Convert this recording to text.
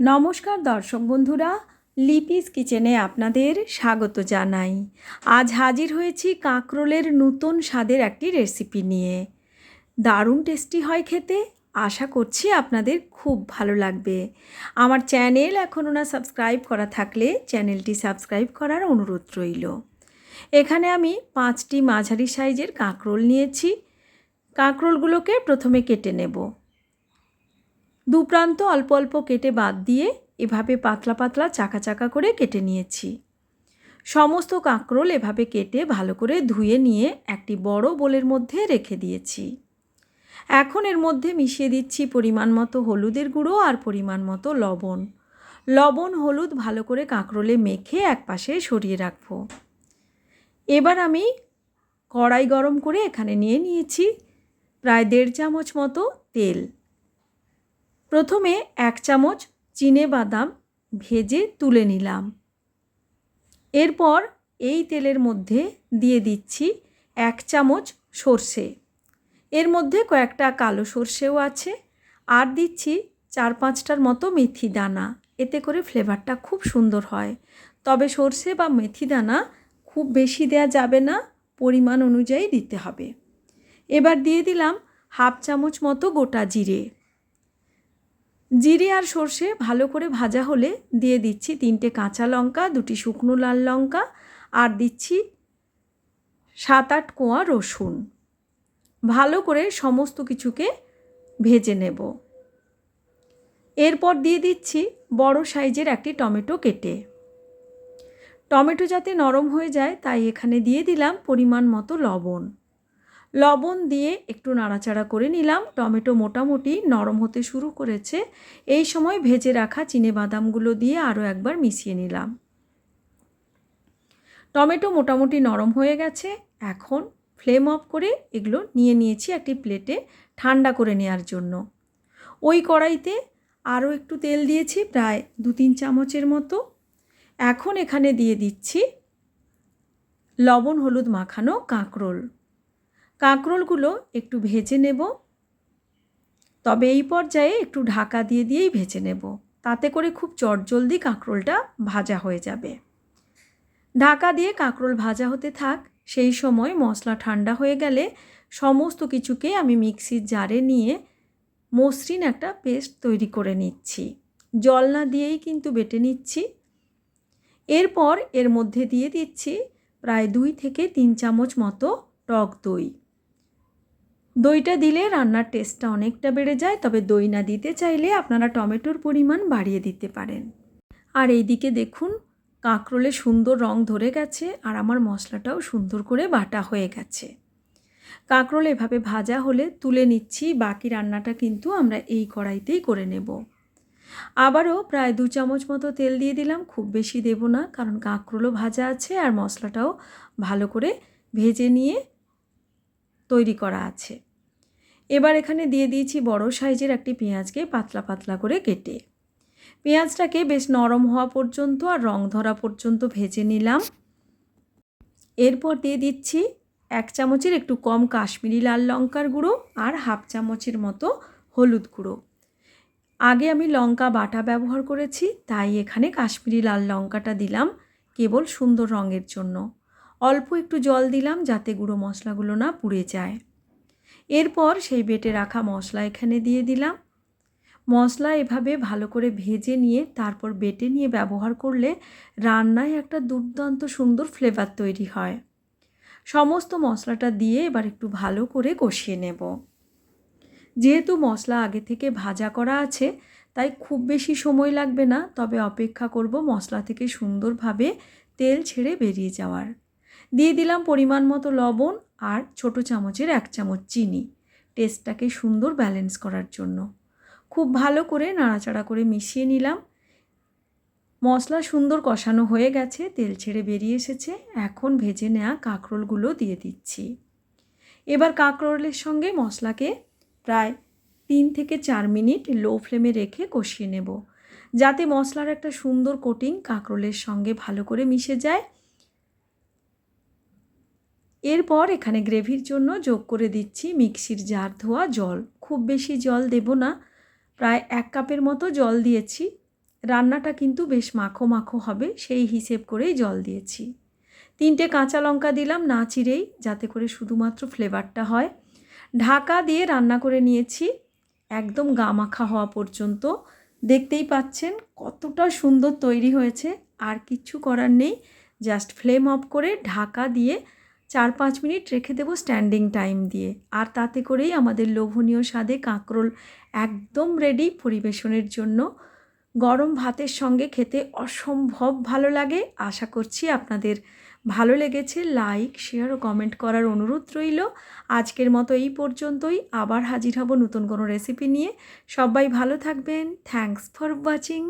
নমস্কার দর্শক বন্ধুরা, লিপিস কিচেনে আপনাদের স্বাগত জানাই। আজ হাজির হয়েছি কাঁকরোলের নতুন স্বাদের একটি রেসিপি নিয়ে। দারুণ টেস্টি হয় খেতে, আশা করছি আপনাদের খুব ভালো লাগবে। আমার চ্যানেল এখনও না সাবস্ক্রাইব করা থাকলে চ্যানেলটি সাবস্ক্রাইব করার অনুরোধ রইল। এখানে আমি পাঁচটি মাঝারি সাইজের কাঁকরোল নিয়েছি। কাঁকরোলগুলোকে প্রথমে কেটে নেব। দু প্রান্ত অল্প অল্প কেটে বাদ দিয়ে এভাবে পাতলা পাতলা চাকা চাকা করে কেটে নিয়েছি। সমস্ত কাঁকরোল এভাবে কেটে ভালো করে ধুয়ে নিয়ে একটি বড় বোলের মধ্যে রেখে দিয়েছি। এখন এর মধ্যে মিশিয়ে দিচ্ছি পরিমাণ মতো হলুদের গুঁড়ো আর পরিমাণ মতো লবণ। লবণ, হলুদ ভালো করে কাঁকরোলে মেখে একপাশে সরিয়ে রাখব। এবার আমি কড়াই গরম করে এখানে নিয়ে নিয়েছি প্রায় দেড় চামচ মতো তেল। প্রথমে এক চামচ চিনে বাদাম ভেজে তুলে নিলাম। এরপর এই তেলের মধ্যে দিয়ে দিচ্ছি এক চামচ সর্ষে। এর মধ্যে কয়েকটা কালো সর্ষেও আছে। আর দিচ্ছি চার পাঁচটার মতো মেথি দানা। এতে করে ফ্লেভারটা খুব সুন্দর হয়। তবে সর্ষে বা মেথি দানা খুব বেশি দেয়া যাবে না, পরিমাণ অনুযায়ী দিতে হবে। এবার দিয়ে দিলাম হাফ চামচ মতো গোটা জিরে। জিরে আর সর্ষে ভালো করে ভাজা হলে দিয়ে দিচ্ছি তিনটে কাঁচা লঙ্কা, দুটি শুকনো লাল লঙ্কা আর দিচ্ছি সাত আট কোয়া রসুন। ভালো করে সমস্ত কিছুকে ভেজে নেব। এরপর দিয়ে দিচ্ছি বড় সাইজের একটি টমেটো কেটে। টমেটো যাতে নরম হয়ে যায়, তাই এখানে দিয়ে দিলাম পরিমাণ মতো লবণ। লবণ দিয়ে একটু নাড়াচাড়া করে নিলাম। টমেটো মোটামুটি নরম হতে শুরু করেছে। এই সময় ভেজে রাখা চিনে বাদামগুলো দিয়ে আরও একবার মিশিয়ে নিলাম। টমেটো মোটামুটি নরম হয়ে গেছে। এখন ফ্লেম অফ করে এগুলো নিয়ে নিয়েছি একটি প্লেটে ঠান্ডা করে নেওয়ার জন্য। ওই কড়াইতে আরও একটু তেল দিয়েছি, প্রায় দু তিন চামচের মতো। এখন এখানে দিয়ে দিচ্ছি লবণ হলুদ মাখানো কাঁকরোল। কাঁকরোলগুলো একটু ভেজে নেব। তবে এই পর্যায়ে একটু ঢাকা দিয়ে দিয়েই ভেজে নেব। তাতে করে খুব চটজলদি কাঁকরোলটা ভাজা হয়ে যাবে। ঢাকা দিয়ে কাঁকরোল ভাজা হতে থাক, সেই সময় মশলা ঠান্ডা হয়ে গেলে সমস্ত কিছুকে আমি মিক্সির জারে নিয়ে মসৃণ একটা পেস্ট তৈরি করে নিচ্ছি। জল না দিয়েই কিন্তু বেটে নিচ্ছি। এরপর এর মধ্যে দিয়ে দিচ্ছি প্রায় দুই থেকে তিন চামচ মতো টক দই। দইটা দিলে রান্নার টেস্টটা অনেকটা বেড়ে যায়, তবে দই না দিতে চাইলে আপনারা টমেটোর পরিমাণ বাড়িয়ে দিতে পারেন। আর এইদিকে দেখুন কাঁকরোলে সুন্দর রং ধরে গেছে আর আমার মশলাটাও সুন্দর করে বাটা হয়ে গেছে। কাঁকরোল এভাবে ভাজা হলে তুলে নিচ্ছি, বাকি রান্নাটা কিন্তু আমরা এই কড়াইতেই করে নেব। আবারও প্রায় দু চামচ মতো তেল দিয়ে দিলাম, খুব বেশি দেব না, কারণ কাঁকরোলও ভাজা আছে আর মশলাটাও ভালো করে ভেজে নিয়ে তৈরি করা আছে। এবার এখানে দিয়ে দিয়েছি বড় সাইজের একটি পেঁয়াজকে পাতলা পাতলা করে কেটে। পেঁয়াজটাকে বেশ নরম হওয়া পর্যন্ত আর রং ধরা পর্যন্ত ভেজে নিলাম। এরপর দিয়ে দিচ্ছি এক চামচের একটু কম কাশ্মীরি লাল লঙ্কার গুঁড়ো আর হাফ চামচের মতো হলুদ গুঁড়ো। আগে আমি লঙ্কা বাটা ব্যবহার করেছি, তাই এখানে কাশ্মীরি লাল লঙ্কাটা দিলাম কেবল সুন্দর রঙের জন্য। অল্প একটু জল দিলাম যাতে গুঁড়ো মশলাগুলো না পুড়ে যায়। এরপর সেই বেটে রাখা মশলা এখানে দিয়ে দিলাম। মশলা এভাবে ভালো করে ভেজে নিয়ে তারপর বেটে নিয়ে ব্যবহার করলে রান্নায় একটা দুর্দান্ত সুন্দর ফ্লেভার তৈরি হয়। সমস্ত মশলাটা দিয়ে এবার একটু ভালো করে কষিয়ে নেব। যেহেতু মশলা আগে থেকে ভাজা করা আছে, তাই খুব বেশি সময় লাগবে না, তবে অপেক্ষা করব মশলা থেকে সুন্দরভাবে তেল ছেড়ে বেরিয়ে যাওয়ার। দিয়ে দিলাম পরিমাণ মতো লবণ আর ছোট চামচের এক চামচ চিনি। টেস্টটাকে সুন্দর ব্যালেন্স করার জন্য। খুব ভালো করে নাড়াচাড়া করে মিশিয়ে নিলাম। মশলা সুন্দর কষানো হয়ে গেছে, তেল ছেড়ে বেরিয়ে এসেছে। এখন ভেজে নেওয়া কাঁকরোলগুলো দিয়ে দিচ্ছি। এবার কাঁকরোলের সঙ্গে মশলাকে প্রায় তিন থেকে চার মিনিট লো ফ্লেমে রেখে কষিয়ে নেব। যাতে মশলার একটা সুন্দর কোটিং কাঁকরোলের সঙ্গে ভালো করে মিশে যায়। এরপর এখানে গ্রেভির জন্য যোগ করে দিচ্ছি মিক্সির জার ধোয়া জল। খুব বেশি জল দেব না। প্রায় এক কাপের মতো জল দিয়েছি। রান্নাটা কিন্তু বেশ মাখো মাখো হবে, সেই হিসেব করেই জল দিয়েছি। তিনটে কাঁচা লঙ্কা দিলাম না চিরেই যাতে করে শুধুমাত্র ফ্লেভারটা হয়। ঢাকা দিয়ে রান্না করে নিয়েছি, একদম গা মাখা হওয়া পর্যন্ত। দেখতেই পাচ্ছেন কতটা সুন্দর তৈরি হয়েছে। আর কিচ্ছু করার নেই, জাস্ট ফ্লেম অফ করে ঢাকা দিয়ে চার পাঁচ মিনিট রেখে দেবো স্ট্যান্ডিং টাইম দিয়ে। আর তাতে করেই আমাদের লোভনীয় স্বাদে কাঁকরোল একদম রেডি পরিবেশনের জন্য। গরম ভাতের সঙ্গে খেতে অসম্ভব ভালো লাগে। আশা করছি আপনাদের ভালো লেগেছে। লাইক শেয়ার ও কমেন্ট করার অনুরোধ রইল। আজকের মতো এই পর্যন্তই। আবার হাজির হব নতুন কোনো রেসিপি নিয়ে। সবাই ভালো থাকবেন। Thanks for watching